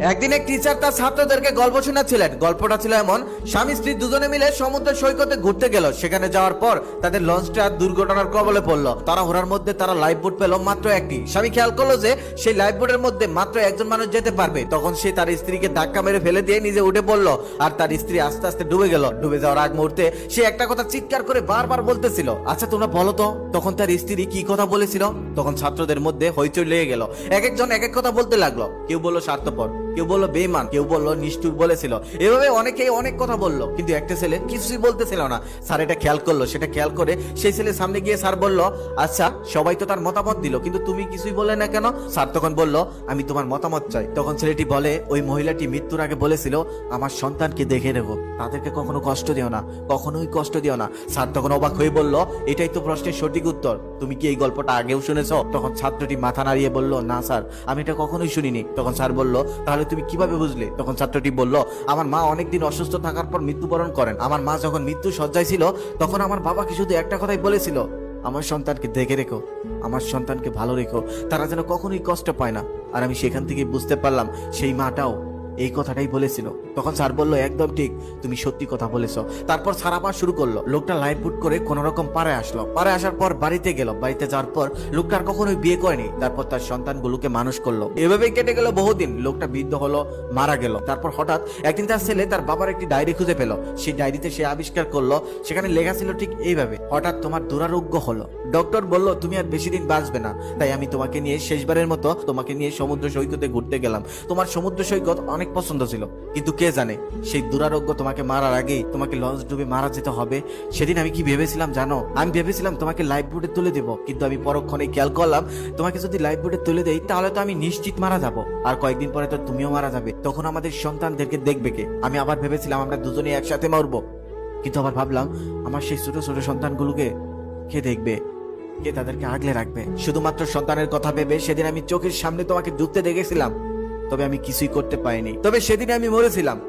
একদিন এক টিচার তার ছাত্রদেরকে গল্প শোনাচ্ছিলেন। গল্পটা ছিল এমন, স্বামী স্ত্রী দুজনে মিলে সমুদ্র সৈকতে ঘুরতে গেল। সেখানে যাওয়ার পর তাদের লঞ্চটা দুর্ঘটনার কবলে পড়ল। তারা ঘোরার মধ্যে তারা লাইফ বোট পেল মাত্র একটি। স্বামী খেয়াল করল যে সেই লাইফ বোটের মধ্যে মাত্র একজন মানুষ যেতে পারবে। তখন সে তার স্ত্রীকে ধাক্কা মেরে ফেলে দিয়ে নিজে উঠে পড়ল আর তার স্ত্রী আস্তে আস্তে ডুবে গেল। ডুবে যাওয়ার আগ মুহূর্তে সে একটা কথা চিৎকার করে বারবার বলতেছিল আচ্ছা তোমরা বলো তো, তখন তার স্ত্রী কি কথা বলেছিল? তখন ছাত্রদের মধ্যে হইচই লেগে গেল। এক একজন এক এক কথা বলতে লাগল। কেউ বলল, স্বার্থপর। কেউ বলল বেমান কেউ বলল, নিষ্ঠুর বলেছিল। এভাবে অনেকেই অনেক কথা বলল, কিন্তু একটা ছেলে কিছুই বলতেছিল না। স্যার এটা খেয়াল করল, সেটা খেয়াল করে সেই ছেলে সামনে গিয়ে স্যার বলল আচ্ছা সবাই তো তার মতামত দিল, কিন্তু তুমি কিছুই বললে না কেন? স্যার তখন বলল, আমি তোমার মতামত চাই। তখন ছেলেটি বলে, ওই মহিলাটি মৃত্যুর আগে বলেছিল, আমার সন্তানকে দেখে নেব তাদেরকে কখনো কষ্ট দিও না, কখনোই কষ্ট দিও না স্যার তখন অবাক হয়ে বলল, এটাই তো প্রশ্নের সঠিক উত্তর। তুমি কি এই গল্পটা আগেও শুনেছো? তখন ছাত্রটি মাথা নাড়িয়ে বলল, না স্যার, আমি এটা কখনোই শুনিনি। তখন স্যার বলল, তাহলে তুমি কীভাবে বুঝলে? তখন ছাত্রটি বলল, আমার মা অনেকদিন অসুস্থ থাকার পর মৃত্যুবরণ করেন। আমার মা যখন মৃত্যু সজ্জায় ছিল তখন আমার বাবাকে শুধু একটা কথাই বলেছিল? আমার সন্তানকে দেখে রেখো। আমার সন্তানকে ভালো রেখো। তারা যেন কখনোই কষ্ট পায় না। আর আমি সেখান থেকে বুঝতে পারলাম, সেই মাটাও এই কথাটাই বলেছিল। তখন স্যার বলল, একদম ঠিক, তুমি সত্যি কথা বলেছ। তারপর স্যার আবার শুরু করল। লোকটা লাইট বুট করে কোন রকম পারে আসলো। পারে আসার পর বাড়িতে গেল। বাড়িতে যাওয়ার পর লোকটা আর কখনোই বিয়ে করেনি। তারপর তার সন্তানগুলোকে মানুষ করল। এভাবেই কেটে গেল বহুদিন। লোকটা বৃদ্ধ হলো, মারা গেল। তারপর হঠাৎ একদিন তার ছেলে তার বাবার একটি ডায়েরি খুঁজে পেল। সেই ডায়েরিতে সে আবিষ্কার করল, সেখানে লেখা ছিল ঠিক এইভাবে, হঠাৎ তোমার দুরারোগ্য হলো। ডক্টর বলল, তুমি আর বেশি দিন বাঁচবে না। তাই আমি তোমাকে নিয়ে শেষবারের মতো তোমাকে নিয়ে সমুদ্র সৈকতে ঘুরতে গেলাম। তোমার সমুদ্র সৈকত অনেক পছন্দ ছিল। কিন্তু কে জানে, সেই দুরারোগ্য তোমাকে মারার আগেই তোমাকে লঞ্চ ডুবে মারা যেতে হবে। সেদিন আমি কি ভেবেছিলাম জানো? আমি ভেবেছিলাম তোমাকে লাইফ বোটে তুলে দেবো। কিন্তু আমি পরক্ষণে খেয়াল করলাম, তোমাকে যদি লাইফ বোটে তুলে দেই, তাহলে তো আমি নিশ্চিত মারা যাব। আর কয়েকদিন পরে তো তুমিও মারা যাবে। তখন আমাদের সন্তানদেরকে দেখবে কে? আমি আবার ভেবেছিলাম আমরা দুজনেই একসাথে মরবো। কিন্তু আবার ভাবলাম, আমার সেই ছোট ছোট সন্তানগুলোকে কে দেখবে? কে তাদেরকে আগলে রাখবে? শুধুমাত্র সন্তানের কথা ভেবে সেদিন আমি চোখের সামনে তোমাকে ডুবতে দেখেছিলাম। তবে আমি কিছুই করতে পারিনি। তবে সেদিন আমি মরেছিলাম।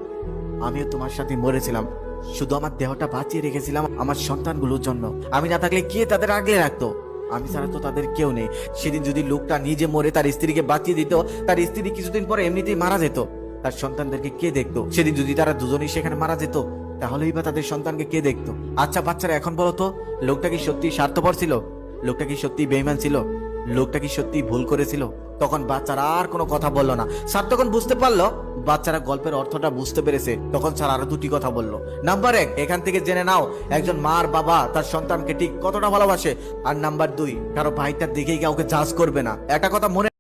আমিও তোমার সাথে মরেছিলাম। শুধু আমার দেহটা বাঁচিয়ে রেখেছিলাম আমার সন্তানগুলোর জন্য। আমি না থাকলে কে তাদের আগলে রাখতো? আমি ছাড়া তো তাদের কেউ নেই। সেদিন যদি লোকটা নিজে মরে তার স্ত্রীকে বাঁচিয়ে দিত, তার স্ত্রী কিছুদিন পরে এমনিতেই মারা যেত। তার সন্তানদেরকে কে দেখতো? সেদিন যদি তারা দুজনেই সেখানে মারা যেত, তাহলেই বা তাদের সন্তানকে কে দেখতো? আচ্ছা বাচ্চারা, এখন বলো তো, লোকটা কি সত্যি স্বার্থপর ছিল? লোকটা কি সত্যি বেইমান ছিল? লোকটা কি সত্যি ভুল করেছিল? তখন বাচ্চারা আর কোনো কথা বলল না। স্যার তখন বুঝতে পারল, বাচ্চারা গল্পের অর্থটা বুঝতে পেরেছে, তখন স্যার আরও দুটি কথা বলল। নাম্বার এক, এখান থেকে জেনে নাও, একজন মার বাবা তার সন্তানকে ঠিক কতটা ভালোবাসে। আর নাম্বার দুই, কারও ভাইটার দেখেই কাউকে জাজ করবে না। একটা কথা মনে